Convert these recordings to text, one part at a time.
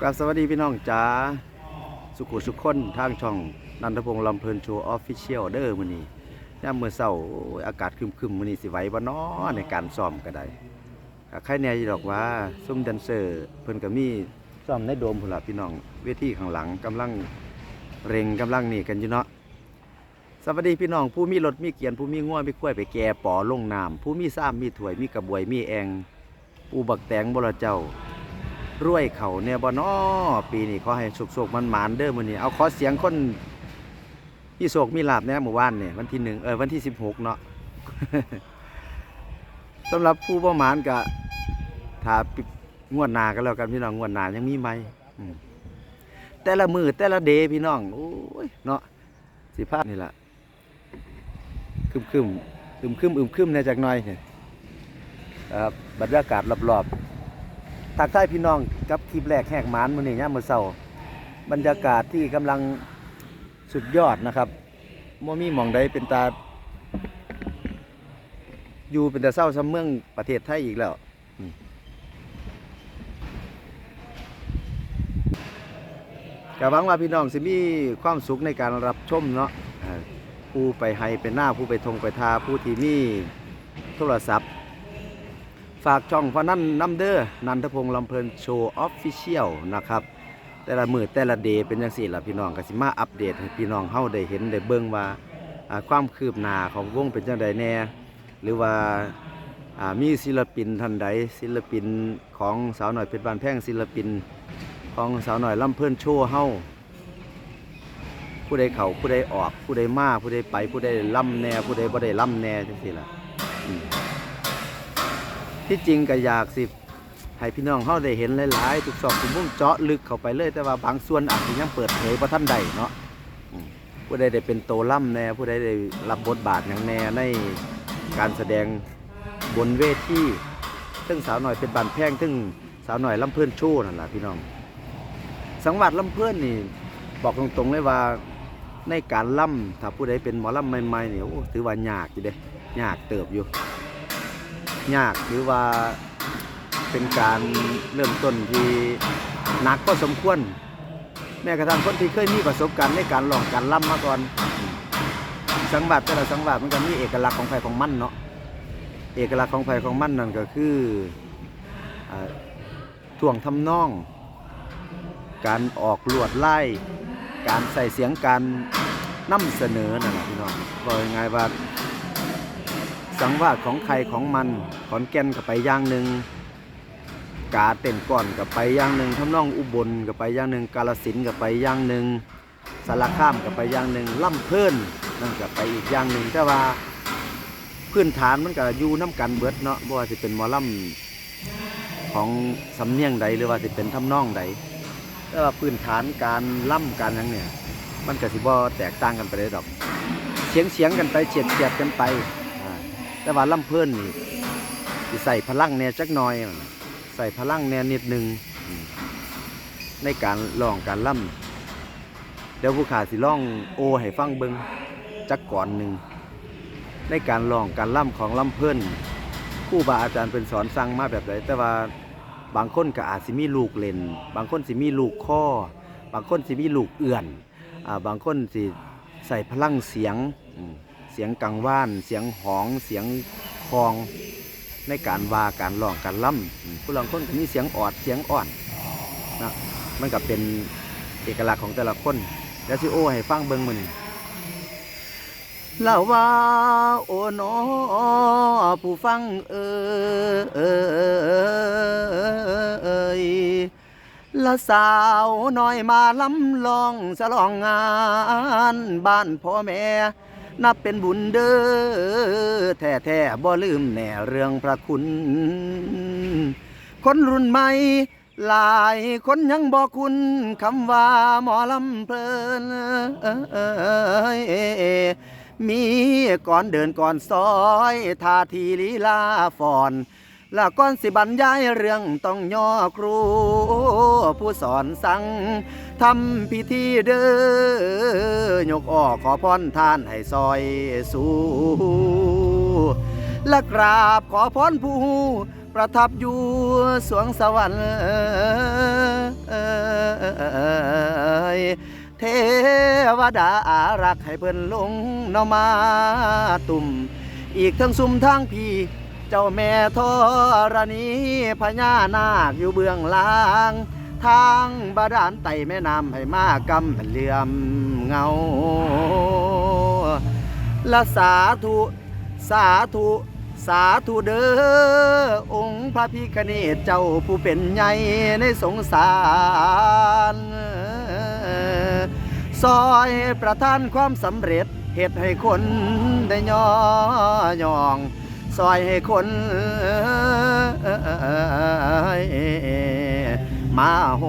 กราบสวัสดีพี่น้องจ๋าสุขุสุขคนทางช่องนันทพงษ์ลำเพลินโชว์ออฟฟิเชียลเด้อมื้อนี้ยามมื้อเช้าโอ้ยอากาศครึมๆมื้อนี้สิไหวบ่น้อในการซ้อมก็ได้ก็ใครแน่อยู่ดอกว่าซุ่มแดนเซอร์เพิ่นก็มีซ้อมในโดมพุ่นล่ะพี่น้องเวทีข้างหลังกำลังเร่งกำลังนี่กันอยู่เนาะสวัสดีพี่น้องผู้มีรถมีเกียรผู้มีง่วมีกล้วยไปแก่ปอลงน้ำผู้มีซ้ำมีถ้วยมีกระบวยมีแองผู้บักแตงบ่ละเจ้า รวยเขาเนี่ยบ่นอปีนี้ขอให้สุกๆมันหมานเด้อมื้อนี้เอาขอเสียงคนมีโศกมีลาบแหน่ยหมู่บ้านเนี่ยวันที่หนึ่งเออวันที่สิบหกเนาะ สำหรับผู้บ่หมานก็ถ้าปิงวดหนาก็แล้วกันพี่น้องงวดหนายังมีไหมอืมแต่ละมือแต่ละเดย์พี่น้องโอ้ยเนาะสิภาพนี่แหละคึมคึมอึมคึมอึมคึมในจากหน้อยเนี่ยครับบรรยากาศรอบๆ ทักทายพี่น้องกับคลิปแรกแหกหมานมื้อนี้ยามมื้อเช้าบรรยากาศที่กำลังสุดยอดนะครับบ่มีหมองใดเป็นตา อยู่เป็นตาเศร้าซำเมืองประเทศไทยอีกแล้วก็หวังว่าพี่น้องสิมีความสุขในการรับชมเนาะผู้ไปให้เป็นหน้าผู้ไปทงไปทาผู้ที่มีโทรศัพท์ ฝากช่องพอนั่นน้ำเด้อนันทพงษ์ลำเพลินโชว์ออฟฟิเชียลนะครับ แต่ละมือแต่ละเดย์เป็นจังสี่ล่ะพี่น้องกสิมาอัปเดตให้พี่น้องเฮาได้เห็นได้เบิ่งว่าอ่าความคืบหน้าของวงเป็นจังใดแน่ หรือว่าอ่ามีศิลปินท่านใดศิลปินของสาวหน่อยเพชรบานแพงศิลปินของสาวหน่อยลำเพลินโชว์เฮาผู้ใดเขาผู้ใดออกผู้ใดมาผู้ใดไปผู้ใดล่ำแน่ผู้ใดบ่ได้ล่ำแน่จังซี่ล่ะอืม ที่จริงก็อยากสิให้พี่น้องเขาได้เห็นหลายๆทุกซอกทุกมุมเจาะลึกเข้าไปเลย แต่ว่าบางส่วนอาจจะยังเปิดเผยเพราะท่านใดเนาะอืมผู้ใดได้เป็นโตล่ำแน่ผู้ใดได้รับบทบาทอย่างแน่ในการแสดงบนเวทีซึ่งสาวหน่อยเป็นบานแพงซึ่งสาวหน่อยลำเพื่อนโชว์นั่นแหละพี่น้อง สังหวัดลำเพื่อนนี่บอกตรงๆเลยว่าในการล่ำถ้าผู้ใดเป็นหมอล่ำใหม่ๆนี่โอ้ถือว่ายากอยู่เด้ยากเติบอยู่ ยากหรือว่าเป็นการเริ่มต้นที่หนักก็สมควร แม้กระทั่งคนที่เคยมีประสบการณ์ในการลองการล่ำมาก่อน สังบัดแต่ละสังบัดมันก็มีเอกลักษณ์ของใครของมันเนาะเอกลักษณ์ของใครของมันนั่นก็คือท่วงทำนอง การออกลวดไล่การใส่เสียงการนำเสนอนั่นแหละพี่น้องบอกยังไงว่า สังวาสของใครของมัน ขอนแก่นกับไปอย่างหนึ่งกาเต้นก่อนกับไปอย่างหนึ่งทำนองอุบลกับไปอย่างหนึ่งกาลสินกับไปอย่างหนึ่งสารคามกับไปอย่างหนึ่งล่ำเพิ่นนั่นกับไปอีกอย่างหนึ่งแต่ว่าพื้นฐานมันก็อยู่น้กันเบิดเนาะบ่ว่าสิเป็นมอลำของสำเนียงใดหรือว่าสิเป็นทำนองใดแต่ว่าพื้นฐานการล่ำการหยังเนี่ยมันก็สิบ่แตกต่างกันไปเลยดอกเสียงเสียงกันไปเฉียดเฉียดกันไป แต่ว่าลำเพิ่นนี่สิใส่พลังแน่จักหน่อย ใส่พลังแน่นิดหนึง ในการร้องการล่ำเดี๋ยวผู้ขาสิร้องโอให้ฟังเบิงจักก่อนหนึ่ง ในการร้องการล่ำของล่ำเพิ่นครู่บาอาจารย์เป็นสอนสั่งมาแบบไหนแต่ว่าบางคนก็อาจสิมีลูกเล่น บางคนสิมีลูกข้อ บางคนสิมีลูกเอื่อน อ่า บางคนสิใส่พลังเสียงอื เสียงกังว่าน เสียงหองเสียงคลองในการวาการร้องการล่ำผู้ลางคนมีเสียงออดเสียงอ่อนนะมันก็เป็นเอกลักษณ์ของแต่ละคนแล้วสิโอให้ฟังเบิ่งมือนี้เล่าว่าโอ้หนอผู้ฟังเอ่ยละสาวน้อยมาลำลองสลองงานบ้านพ่อแม่ นับเป็นบุญเด้อแท้แท้ๆบ่ลืมแน่เรื่องพระคุณ คนรุ่นใหม่หลายคนยังบอกคุณคำว่าหมอลำเพลินมีก่อนเดินก่อนซอยท่าทีลีลาฟอน ละก่อนสิบรรยายเรื่องต้องย่อครู ผู้สอนสั่งทำพิธีเด้อยกออกขอพรท่านให้ซอยสู่และกราบขอพรผู้ประทับอยู่สวงสวรรค์เทวดาอารักให้เพิ่นลงเนามาตุ่ม อีกทั้งซุ่มทั้งพี่ เจ้าแม่ธรณีพญานาคอยู่เบื้องล่างทางบาดาลไต่แม่น้ำให้มากำเหลื่อมเงาละสาธุสาธุสาธุเด้อองค์พระพิคเนศเจ้าผู้เป็นใหญ่ในสงสารซอยประทานความสำเร็จเหตุให้คนได้ย่อยอง ซอยให้คนมาโฮ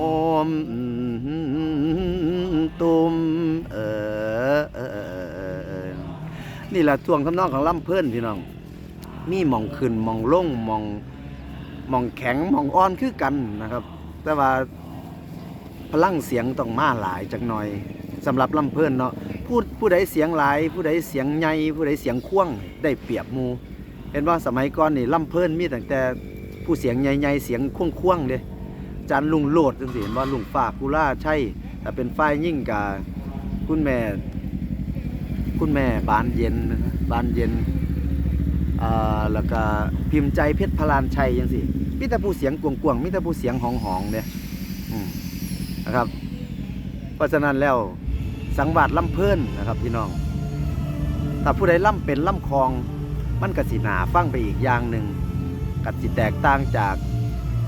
มตุมเออนี่แหละทวงทำนองของล่ำเพื่อนพี่น้อง มีมองขึ้นมองลงมองมองแข็งมองอ่อนคือกันนะครับ แต่ว่าพลังเสียงต้องมาหลายจักหน่อยสำหรับลำเพื่อนเนาะผู้ผู้ใดเสียงหลาย ผู้ใดเสียงใหญ่ผู้ใดเสียงควงได้เปรียบมู เห็นว่าสมัยก่อนนี่ลำเพิ่นมีตั้งแต่ผู้เสียงใหญ่ๆเสียงควงๆเด้จานลุงโลดจังสิเห็นว่าลุงฝากกุล่าใช่แต่เป็นฝ่ายยิ่งกาคุณแม่ คุณแม่บานเย็นบานเย็นอ่าแล้วก็พิมพ์ใจเพชรพลานชัยจังสิมีแต่ผู้เสียงกวงๆมีแต่ผู้เสียงหองๆเด้อืมนะครับเพราะฉะนั้นแล้วสังวาสลำเพิ่นนะครับพี่น้องถ้าผู้ใดล่ำเป็นล่ำคลอง มันกสิหนาฟังไปอีกอย่างหนึ่งกัสิแตกต่างจาก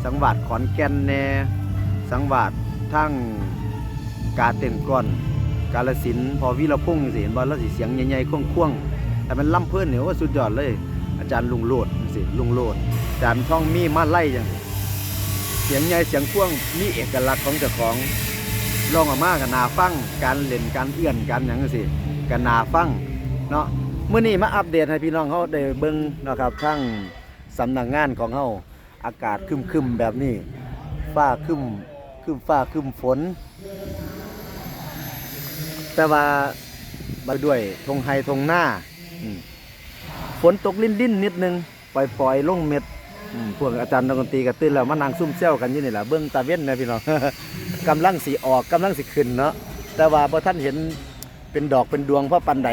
สังวาสขอนแก่นแนสังวาสทั้งกาเต้นก้อน กาลสินพอวิรพงษ์สิเห็นบอลแล้วสิเสียงใหญ่ๆควงๆแต่มันล่ำเพื่อนเนี่ยว่าสุดยอดเลย อาจารย์ลุงโลดสิลุงโลดอาจารย์ท่องมีมาไล่จังเสียงใหญ่เสียงควงมีเอกลักษณ์ของเจ้าของลองออกมากันนาฟังการเล่นการเอื้อนกันอย่างนี้สิกันนาฟังเนาะ มื่อนี้มาอัปเดตให้พี่น้องเขาได้เบิ่งนะครับทั้งสำนักงานของเขาอากาศครึมๆแบบนี้ฟ้าคึมคึมฟ้าคึมฝน แต่ว่าบาด้วยทงไฮทงหน้าฝนตกลิ้นลิ้นนิดนึงปล่อยปล่อยลงเม็ดพวกอาจารย์นักดนตรีก็ตื่นแล้วมานั่งซุ่มเซี่ยวกันยู่นี่แหละเบิ่งตาเว้นนะพี่น้องกำลังสีออกกำลังสีขึ้นเนาะแต่ว่าพอท่านเห็นเป็นดอกเป็นดวงเพราะปันใด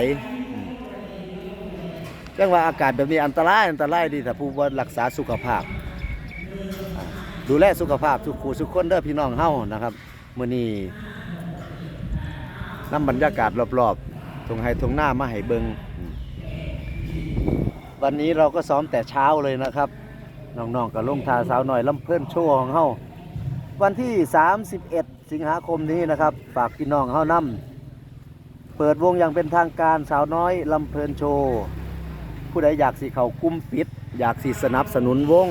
เรื่องว่าอากาศแบบนี้อันตรายอันตรายดีแต่ผู้ว่ารักษาสุขภาพ ดูแลสุขภาพทุกคู่ทุกคนเด้อพี่น้องเฮานะครับมื้อนี้นำบรรยากาศรอบๆตรงไห้ตรงหน้ามาให้เบิงวันนี้เราก็ซ้อมแต่เช้าเลยนะครับน้องๆกับลงทาสาวหน่อยลำเพิ่นโชว์ของเฮาวันที่ 31 สิงหาคมนี้นะครับ ฝากพี่น้องเฮานำเปิดวงอย่างเป็นทางการสาวน้อยลำเพลินโชว์ ผู้ใดอยากสิเขากุ้มปิด อยากสิสนับสนุนวง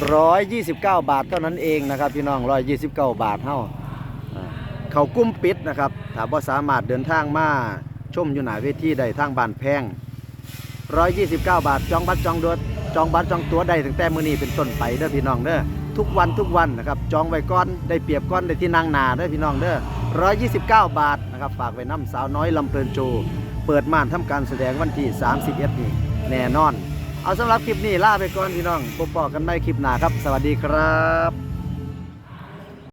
129 บาทเท่านั้นเองนะครับ พี่น้อง 129 บาทเท่าเขากุ้มปิดนะครับถ้าบ่สามารถเดินทางมาชมอยู่หนาเวทีได้ทางบานแพง 129 บาทจองบัตรจองดวจองบัตรจองตั๋วได้ตั้งแต่มื้อนี้เป็นต้นไปเด้อพี่น้องเด้อทุกวันทุกวันนะครับจองไว้ก่อนได้เปรียบก่อนได้ที่นางนาเด้อพี่น้องเด้อ129 บาทนะครับฝากไว้น้ำสาวน้อยลำเพลินโชว์ เปิดม่านทำการแสดงวันที่ 31 นี้แน่นอน เอาสำหรับคลิปนี้ลาไปก่อนพี่น้องพบกันใหม่คลิปหน้าครับ สวัสดีครับ